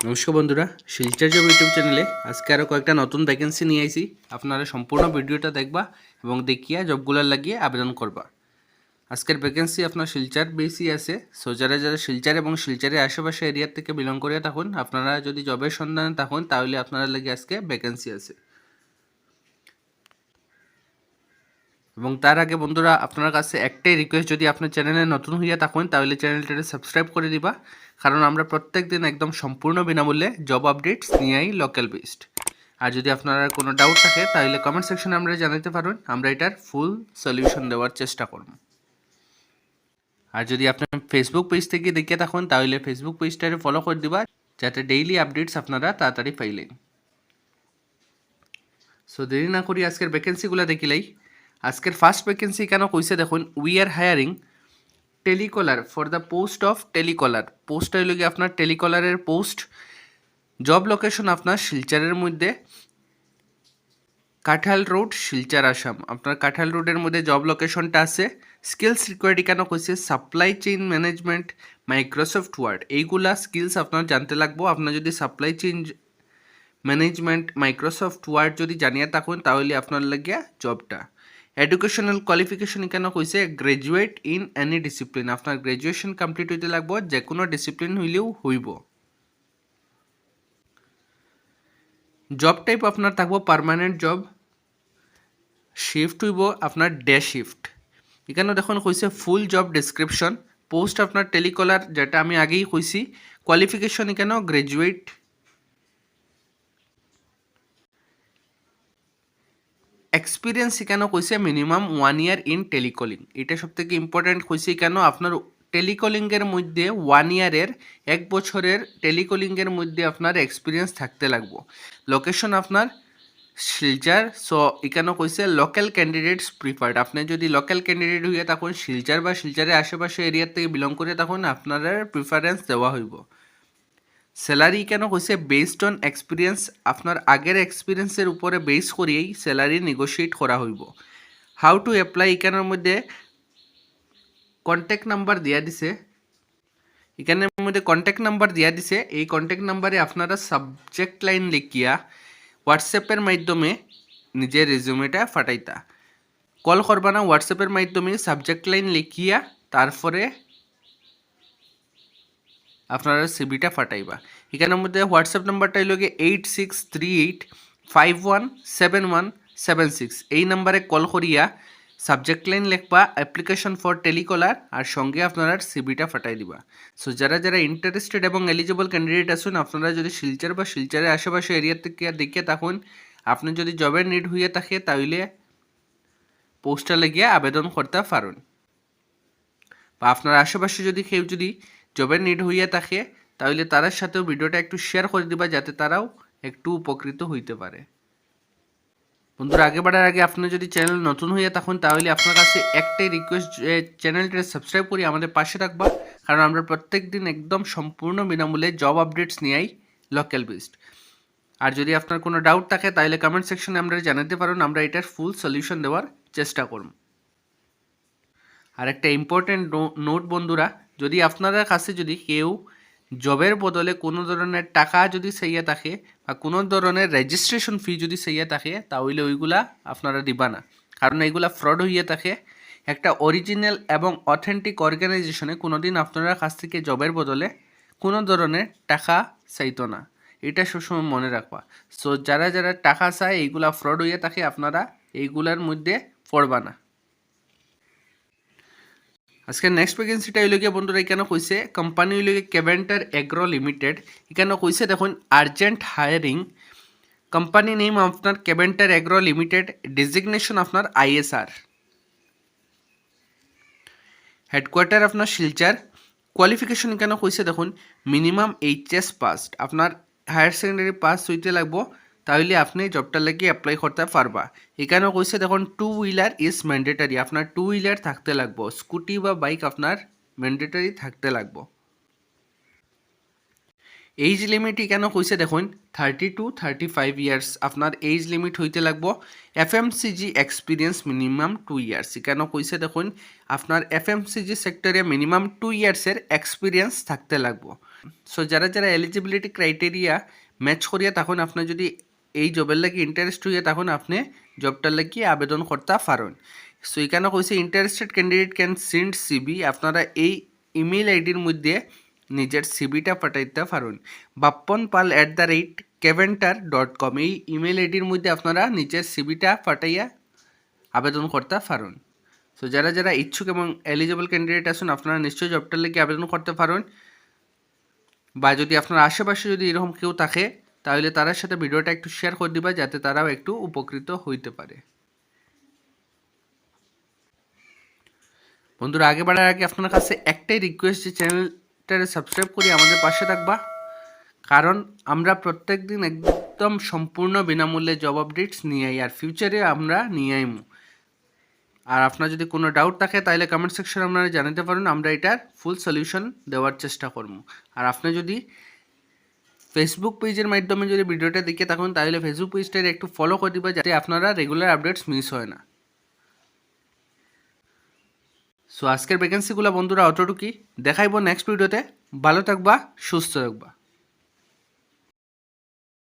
নমস্কার বন্ধুরা, Silchar job YouTube চ্যানেলে আজকে আরও কয়েকটা নতুন ভ্যাকেন্সি নিয়ে আইছি। আপনারা সম্পূর্ণ ভিডিওটা দেখবা এবং দেখিয়া জবগুলার লাগিয়ে আবেদন করবা। আজকের ভ্যাকেন্সি আপনার শিলচার বেশি আছে। সো যারা যারা শিলচার এবং শিলচারের আশেপাশে এরিয়ার থেকে বিলং করে থাকুন, আপনারা যদি জবের সন্ধানে থাকুন, তাহলে আপনারা লাগে আজকে ভ্যাকেন্সি আছে। এবং তার আগে বন্ধুরা, আপনার কাছে একটাই রিকোয়েস্ট যদি আপনার চ্যানেলে নতুন হইয়া থাকুন, তাহলে চ্যানেলটাকে সাবস্ক্রাইব করে দিবা। কারণ আমরা প্রত্যেক দিন একদম সম্পূর্ণ বিনামূল্যে জব আপডেটস নিয়েই লোকাল বেসড আর যদি আপনারা কোনো ডাউট থাকে, তাহলে কমেন্ট সেকশনে আমরা জানাতে পারবেন আমরা এটার ফুল সলিউশন দেওয়ার চেষ্টা করব। আর যদি আপনার ফেসবুক পেজ থেকে দেখে থাকুন, তাহলে ফেসবুক পেজটাকে ফলো করে দিবা, যাতে ডেইলি আপডেটস আপনারা তাড়াতাড়ি পাইলেন। সো দেরি না করি আজকের ভ্যাকেন্সিগুলো দেখিলাই আজকের ফার্স্ট ভ্যাকেন্সি কেন কইছে দেখুন we are hiring telecaller for the post of telecaller post হইল গিয়ে আপনার টেলিকলারের পোস্ট জব লোকেশন আপনার শিলচারের মধ্যে, কাঁঠাল রোড শিলচার, আসাম। আপনার কাঁঠাল রোডের মধ্যে জব লোকেশনটা আছে। স্কিলস রিকোয়ার্ড কেন কইছে supply chain management Microsoft Word এইগুলা স্কিলস আপনার জানতে লাগবো। আপনার যদি supply chain management Microsoft Word যদি জানিয়ে থাকুন, তাহলে আপনার লাগিয়া জবটা এডুকেশনাল কোয়ালিফিকেশন কেন কইছে গ্রাজুয়েট ইন এনি ডিসিপ্লিন আপনার গ্রাজুয়েশন কমপ্লিট হইতে লাগবো যে কোনো ডিসিপ্লিন হইলেও হইব। জব টাইপ আপনার থাকব পার্মানেন্ট জব শিফট হইব আপনার ডে শিফট এখানে দেখুন কইছে ফুল জব ডেসক্রিপশন পোস্ট আপনার টেলিকলার যেটা আমি আগেই কইছি। কোয়ালিফিকেশন এখানে গ্রাজুয়েট এক্সপিরিয়েন্স কেন কইছে minimum one year in telecalling এটা সব থেকে ইম্পর্ট্যান্ট কইছে কেন? আপনার টেলিকলিংয়ের মধ্যে ওয়ান ইয়ারের এক বছরের টেলিকলিংয়ের মধ্যে আপনার এক্সপিরিয়েন্স থাকতে লাগবো। লোকেশন আপনার শিলচার সো এখানে কইছে লোকাল ক্যান্ডিডেটস প্রিফার্ড আপনি যদি লোকাল ক্যান্ডিডেট হইয়া তখন শিলচার বা শিলচারের আশেপাশে এরিয়ার থেকে বিলং করে তখন আপনার প্রিফারেন্স দেওয়া হইব। স্যালারি কেন কইছে বেসড অন এক্সপিরিয়েন্স আপনার আগের এক্সপিরিয়েন্সের উপরে বেস করিয়েই স্যালারি নেগোশিয়েট করা হইব। হাউ টু অ্যাপ্লাই এখানের মধ্যে কন্ট্যাক্ট নাম্বার দিয়া দিছে। এখানের মধ্যে কন্ট্যাক্ট নাম্বার দিয়া দিছে। এই কন্ট্যাক্ট নাম্বারে আপনারা সাবজেক্ট লাইন লিখিয়া হোয়াটসঅ্যাপের মাধ্যমে নিজের রেজুমেটা ফাটাইতা। কল করবা না হোয়াটসঅ্যাপের মাধ্যমে সাবজেক্ট লাইন লিখিয়া তারপরে আপনারা সিবিটা ফাটাইবা। এখানের মধ্যে হোয়াটসঅ্যাপ নাম্বারটা হইল গিয়ে eight six three eight five one seven one seven six এই নাম্বারে কল করিয়া সাবজেক্ট লাইন লেখবা অ্যাপ্লিকেশন ফর টেলিকলার আর সঙ্গে আপনারা সিবিটা ফাটাই দিবা। সো যারা যারা ইন্টারেস্টেড এবং এলিজিবল ক্যান্ডিডেট আসুন আপনারা যদি শিলচর বা শিলচরের আশেপাশে এরিয়া থেকে দেখে থাকুন, আপনি যদি জবের নিড হইয়া থাকে, তাহলে পোস্টার লাগিয়ে আবেদন করতে পারেন। বা আপনার আশেপাশে যদি কেউ যদি জবের নিড হইয়া থাকে, তাহলে তার সাথেও ভিডিওটা একটু শেয়ার করে দিবা, যাতে তারাও একটু উপকৃত হইতে পারে। বন্ধুরা, আগে বাড়ার আগে আপনি যদি চ্যানেল নতুন হইয়া থাকুন, তাহলে আপনার কাছে একটাই রিকোয়েস্ট চ্যানেলটা সাবস্ক্রাইব করি, আমাদের পাশে রাখবা কারণ আমরা প্রত্যেক দিন একদম সম্পূর্ণ বিনামূল্যে জব আপডেটস নিয়েই লোকাল বেসড আর যদি আপনার কোনো ডাউট থাকে, তাহলে কমেন্ট সেকশনে আমরা জানাতে পারেন আমরা এটার ফুল সলিউশন দেওয়ার চেষ্টা করব। আর একটা ইম্পর্টেন্ট নোট বন্ধুরা যদি আপনাদের কাছে যদি কেউ জবের বদলে কোনো ধরনের টাকা যদি সেইয়া থাকে বা কোনো ধরনের রেজিস্ট্রেশন ফি যদি সেইয়া থাকে, তাহলে ওইগুলা আপনারা দিবা না। কারণ এইগুলা ফ্রড হইয়া থাকে। একটা অরিজিনাল এবং অথেন্টিক অর্গানাইজেশনে কোনোদিন আপনারা কাছ থেকে জবের বদলে কোনো ধরনের টাকা চাইতো না। এটা সবসময় মনে রাখবা। সো যারা যারা টাকা চায়, এইগুলা ফ্রড হইয়া থাকে, আপনারা এইগুলার মধ্যে পড়বা না। আজকে নেক্সট ভ্যাকেন্সিটা হইল গিয়ে বন্ধুরা এখানে কইছে কোম্পানি হইল গিয়ে কেভেন্টার এগ্রো লিমিটেড এখানে কইছে দেখুন আর্জেন্ট হায়ারিং কোম্পানি নেম আপনার কেভেন্টার এগ্রো লিমিটেড ডেজিগনেশন আপনার আইএসআর হেডকোয়ার্টার আপনার শিলচার কোয়ালিফিকেশন কেন কইছে দেখুন মিনিমাম এইচএস পাস্ট আপনার হায়ার সেকেন্ডারি পাস হইতে লাগবো তাহলে আপনি জবটার লাগি অ্যাপ্লাই করতে পারবা। এখানেও কইছে দেখুন টু হুইলার ইজ ম্যান্ডেটারি আপনার টু হুইলার থাকতে লাগবো। স্কুটি বা বাইক আপনার ম্যান্ডেটারি থাকতে লাগবো। এইজ লিমিট কেন কইছে দেখুন thirty two thirty five years আপনার এইজ লিমিট হইতে লাগবো। F M C G experience minimum two years কেন কইছে দেখুন, আপনার এফ এম সি জি সেক্টরে মিনিমাম টু ইয়ার্সের এক্সপিরিয়েন্স থাকতে লাগবো। সো যারা যারা এলিজিবিলিটি ক্রাইটেরিয়া ম্যাচ করিয়া, তখন আপনি যদি এই জবের লাগি ইন্টারেস্ট হইয়া তখন আপনি জবটার লাগি আবেদন করতে পারেন সো এখানে কইছে interested candidate can send CV আপনারা এই ইমেল আইডির মধ্যে নিজের সিবিটা পাঠাইতে পারেন Bappan Paul at the rate Keventer dot com এই ইমেল আইডির মধ্যে আপনারা নিজের সিবিটা পাঠাইয়া আবেদন করতে পারেন সো যারা যারা ইচ্ছুক এবং এলিজিবল ক্যান্ডিডেট আছেন, আপনারা নিশ্চয়ই জবটার লেগে আবেদন করতে পারেন বা যদি আপনার আশেপাশে যদি এরকম কেউ থাকে তাহলে তার সাথে ভিডিওটা একটু শেয়ার করে দিবা, যাতে তারাও একটু উপকৃত হইতে পারে। বন্ধুরা, আগে বাড়ার আগে আপনার কাছে একটাই রিকোয়েস্ট যে চ্যানেলটারে সাবস্ক্রাইব করে আমাদের পাশে থাকবা। কারণ আমরা প্রত্যেক দিন একদম সম্পূর্ণ বিনামূল্যে জব আপডেটস নিয়ে আই, আর ফিউচারে আমরা নিয়ে আইমু। আর আপনার যদি কোনো ডাউট থাকে, তাহলে কমেন্ট সেকশনে আপনারা জানাতে পারেন, আমরা এটার ফুল সলিউশন দেওয়ার চেষ্টা করব আর আপনি যদি ফেসবুক পেজের মাধ্যমে যদি ভিডিওটা দেখে থাকুন, তাহলে ফেসবুক পেজটা একটু ফলো করে দিবা, যাতে আপনারা রেগুলার আপডেটস মিস হয় না। সো আজকের ভ্যাকেন্সিগুলো বন্ধুরা অতটুকুই। দেখাইব নেক্সট ভিডিওতে ভালো থাকবা, সুস্থ থাকবা।